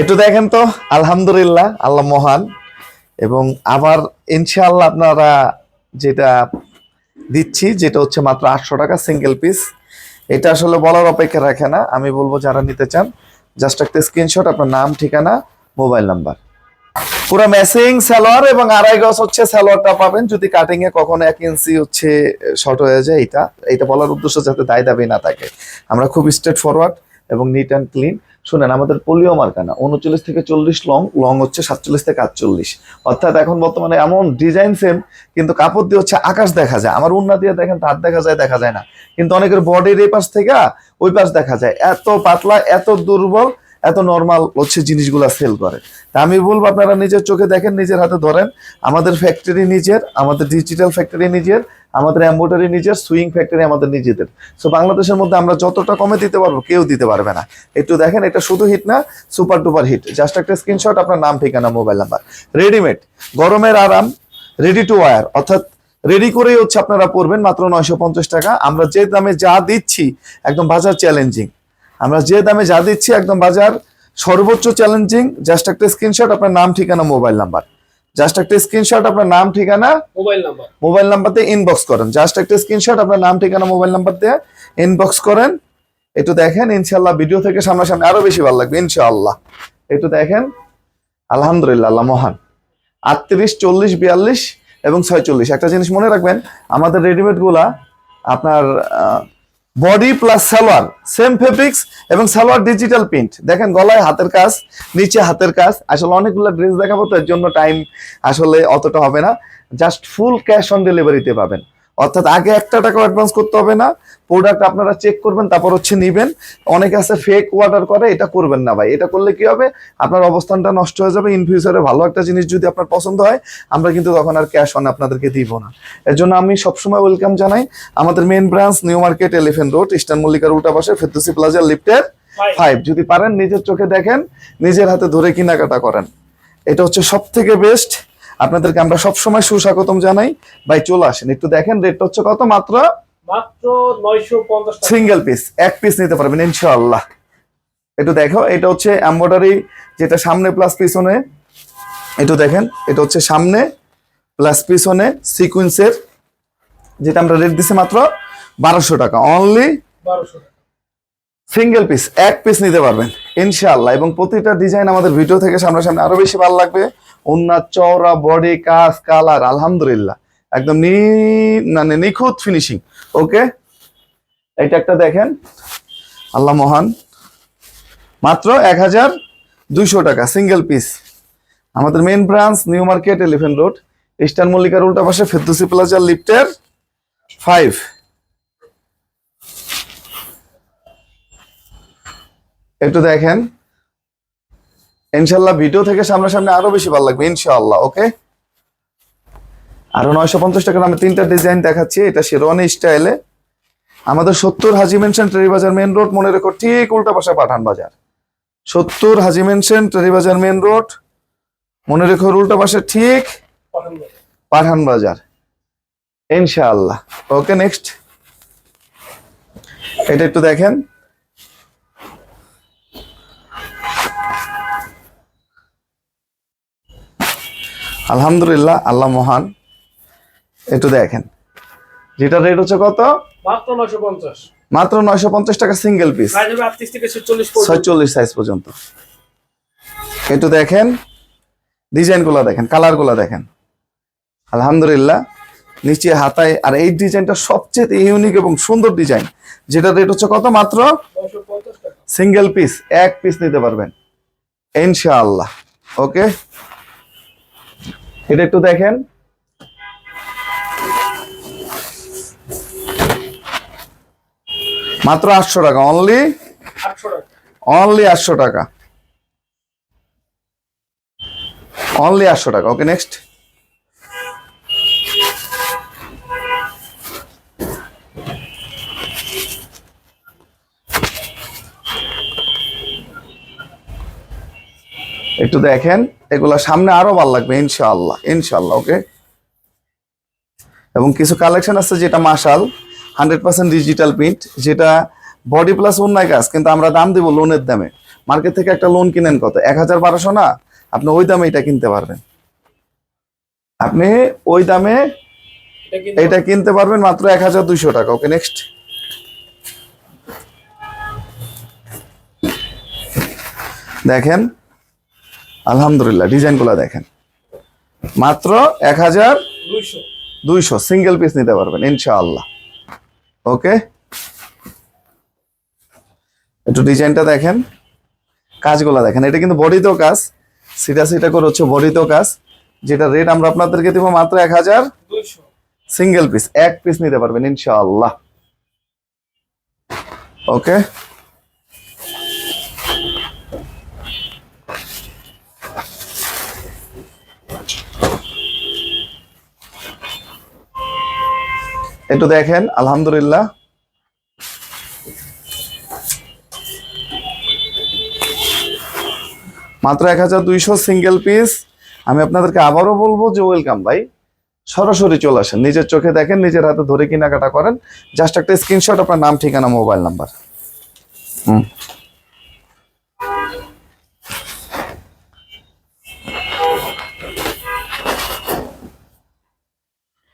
একটু দেখেন তো, আলহামদুলিল্লাহ, আল্লাহ মহান। এবং আবার ইনশাআল্লাহ আপনারা যেটা দিচ্ছি, যেটা হচ্ছে মাত্র আটশো টাকা সিঙ্গেল পিস এটা আসলে বলার অপেক্ষা রাখে না। আমি বলব যারা নিতে চান জাস্ট একটা স্ক্রিনশট আপনার নাম, ঠিকানা মোবাইল নাম্বার পুরো ম্যাচিং সালোয়ার এবং আড়াই গজ হচ্ছে সালোয়ারটা পাবেন। যদি কাটিং এ কখনো এক ইঞ্চি হচ্ছে শর্ট হয়ে যায়, এটা এটা বলার উদ্দেশ্য যাতে দায় দাবি না থাকে। আমরা খুব স্ট্রেট ফরওয়ার্ড এবং নিট অ্যান্ড ক্লিন শুনেন, আমাদের পোলিও মারখানা উনচল্লিশ থেকে চল্লিশ লং লং হচ্ছে সাতচল্লিশ থেকে আটচল্লিশ। অর্থাৎ এখন বর্তমানে এমন ডিজাইন সেম, কিন্তু কাপড় দিয়ে হচ্ছে আকাশ দেখা যায়। আমার উন্না দিয়ে দেখেন, তার দেখা যায় দেখা যায় না। কিন্তু অনেকের বডির এই পাশ থেকে ওই পাশ দেখা যায়। এত পাতলা, এত দুর্বল এত নর্মাল হচ্ছে জিনিসগুলো সেল করে। তা আমি বলব, আপনারা নিজের চোখে দেখেন, নিজের হাতে ধরেন। আমাদের ফ্যাক্টরি নিজের, আমাদের ডিজিটাল ফ্যাক্টরি নিজের, আমাদের এম্বোটারি নিজের সুইং ফ্যাক্টরি আমাদের নিজেদের। সো বাংলাদেশের মধ্যে আমরা যতটা কমে দিতে পারব, কেউ দিতে পারবে না। একটু দেখেন, এটা শুধু হিট না সুপার ডুপার হিট জাস্ট একটা স্ক্রিনশট আপনার নাম, ঠিকানা মোবাইল নাম্বার রেডিমেড গরমের আরাম রেডি টু ওয়ার অর্থাৎ রেডি করেই হচ্ছে আপনারা পড়বেন মাত্র নয়শো পঞ্চাশ টাকা। আমরা যে দামে যা দিচ্ছি, একদম বাজার চ্যালেঞ্জিং আমরা যে দামে যা দিচ্ছি একদম বাজার সর্বোচ্চ চ্যালেঞ্জিং জাস্ট একটা স্ক্রিনশট আপনার নাম ঠিকানা মোবাইল নাম্বার জাস্ট একটা স্ক্রিনশট আপনার নাম ঠিকানা মোবাইল নাম্বার মোবাইল নাম্বার দিয়ে ইনবক্স করেন। জাস্ট একটা স্ক্রিনশট আপনার নাম ঠিকানা মোবাইল নাম্বার দিয়ে ইনবক্স করেন। একটু দেখেন ইনশাল্লাহ ভিডিও থেকে সামনাসামনি আরও বেশি ভালো লাগবে ইনশাআল্লাহ। একটু দেখেন আলহামদুলিল্লাহ আল্লাহ মহান। আটত্রিশ চল্লিশ বিয়াল্লিশ এবং ছয়চল্লিশ। একটা জিনিস মনে রাখবেন আমাদের রেডিমেডগুলা আপনার body plus salwar same fabrics এবং সালোয়ার ডিজিটাল প্রিন্ট দেখেন গলায় হাতের কাজ, নিচে হাতের কাজ। আসলে অনেকগুলো ড্রেস দেখাবো, তো এর জন্য টাইম আসলে অতটা হবে না। জাস্ট ফুল ক্যাশ অন ডেলিভারিতে পাবেন। অর্থাৎ আগে একটা টাকা অ্যাডভান্স করতে হবে না। প্রোডাক্ট আপনারা চেক করবেন তারপর হচ্ছে নিবেন। অনেকে আছে ফেক অর্ডার করে এটা করবেন না ভাই। এটা করলে কি হবে? আপনার অবস্থানটা নষ্ট হয়ে যাবে। ইন ফিউচারে ভালো একটা জিনিস যদি আপনার পছন্দ হয় আমরা কিন্তু তখন আর ক্যাশ অন আপনাদেরকে দিব না। এর জন্য আমি সবসময় ওয়েলকাম জানাই আমাদের main branch new market elephant road eastern মল্লিকার উল্টা পাশে ফেরদৌসি প্লাজার লিফটের ফাইভ যদি পারেন নিজের চোখে দেখেন নিজের হাতে ধরে কেনাকাটা করেন। এটা হচ্ছে সব থেকে বেস্ট আপনাদেরকে আমরা সবসময় সুস্বাগতম জানাই। ভাই চলে আসেন। একটু দেখেন রেটটা হচ্ছে কত? মাত্র? মাত্র নয়শো পঞ্চাশ সিঙ্গেল পিস এক পিস নিতে পারবেন ইনশাআল্লাহ। একটু দেখো এটা হচ্ছে এম্বয়ডারি যেটা সামনে প্লাস পিছনে। একটু দেখেন এটা হচ্ছে সামনে প্লাস পিছনে সিকুয়েন্সের যেটা আমরা রেট দিছি মাত্র বারোশো টাকা। অনলি সিঙ্গেল পিস এক পিস নিতে পারবেন ইনশাআল্লাহ। এবং প্রতিটা ডিজাইন আমাদের ভিডিও থেকে সামনাসামনি আরও বেশি ভালো লাগবে। উন্নার চওড়া বডি কাজ কালার আলহামদুলিল্লাহ। একদম নি মানে নিখুঁত ফিনিশিং ওকে এটা একটা দেখেন। আল্লাহ মহান। মাত্র এক হাজার দুইশো টাকা সিঙ্গেল পিস আমাদের main branch new market elephant road eastern মল্লিকার উল্টা পাশে ফেরদুসি প্লাজার লিফটের ফাইভ একটু দেখেন। ইনশাল্লাহ ভিডিও থেকে সামনাসামনি আরও বেশি ভালো লাগবে ইনশাল্লাহ ওকে আরও নয়শো পঞ্চাশ টাকার আমি তিনটা ডিজাইন দেখাচ্ছি, এটা শেরওয়ানি স্টাইলে আমাদের সত্তর হাজি মেনশন ট্রেরি বাজার মেন রোড মনে রেখো ঠিক উল্টা পাশে পাঠান বাজার। সত্তর হাজি মেনশন ট্রেরি বাজার মেন রোড মনে রেখো উল্টা পাশে ঠিক পাঠান বাজার। ইনশাআল্লাহ ওকে নেক্সট এটা একটু দেখেন। আলহামদুলিল্লাহ আল্লাহ মহান। একটু দেখেন। যেটা রেট হচ্ছে কত? মাত্র নয়শো পঞ্চাশ। মাত্র নয়শো পঞ্চাশ টাকা সিঙ্গেল পিস ছয়চল্লিশ সাইজ পর্যন্ত। একটু দেখেন। ডিজাইনগুলা দেখেন কালারগুলা দেখেন। আলহামদুলিল্লাহ নিচে হাতায়। আর এই ডিজাইনটা সবচেয়ে ইউনিক এবং সুন্দর ডিজাইন যেটা রেট হচ্ছে কত মাত্র? সিঙ্গেল পিস এক পিস নিতে পারবেন। ইনশাআল্লাহ। ওকে এটা একটু দেখেন। মাত্র আটশো টাকা অনলি অনলি আটশো টাকা। অনলি আটশো টাকা ওকে নেক্সট একটু দেখেন, এগুলা সামনে আরও ভালো লাগবে, ইনশাআল্লাহ ইনশাআল্লাহ ওকে এবং কিছু কালেকশন আছে যেটা মাশাল হান্ড্রেড পার্সেন্ট ডিজিটাল প্রিন্ট যেটা বডি প্লাস অন্যায় কাজ কিন্তু আমরা দাম দিব লোনের দামে। মার্কেট থেকে একটা লোন কিনেন কত? এক হাজার বারোশো না? আপনি ওই দামে এটা কিনতে পারবেন। আপনি ওই দামে এটা কিনতে পারবেন মাত্র এক হাজার দুইশো টাকা ওকে নেক্সট দেখেন আলহামদুলিল্লাহ ডিজাইনগুলো দেখেন। মাত্র এক হাজার দুইশো। সিঙ্গেল পিস নিতে পারবেন ইনশাআল্লাহ। ওকে? একটু ডিজাইনটা দেখেন। কাজগুলো দেখেন এটা কিন্তু বডিতেও কাজ সিটা সিটা করে হচ্ছে বডিতেও কাজ। যেটা রেট আমরা আপনাদেরকে দেবো মাত্র এক হাজার দুইশো। সিঙ্গেল পিস এক পিস নিতে পারবেন ইনশাআল্লাহ। ওকে? একটু দেখেন, আলহামদুলিল্লাহ। মাত্র এক হাজার দুইশো সিঙ্গেল পিস আমি আপনাদেরকে আবারও বলব যে ওয়েলকাম ভাই। সরাসরি চলে আসেন, নিজের চোখে দেখেন, নিজের হাতে ধরে কেনাকাটা করেন। জাস্ট একটা স্ক্রিনশট আপনার নাম, ঠিকানা মোবাইল নাম্বার হুম।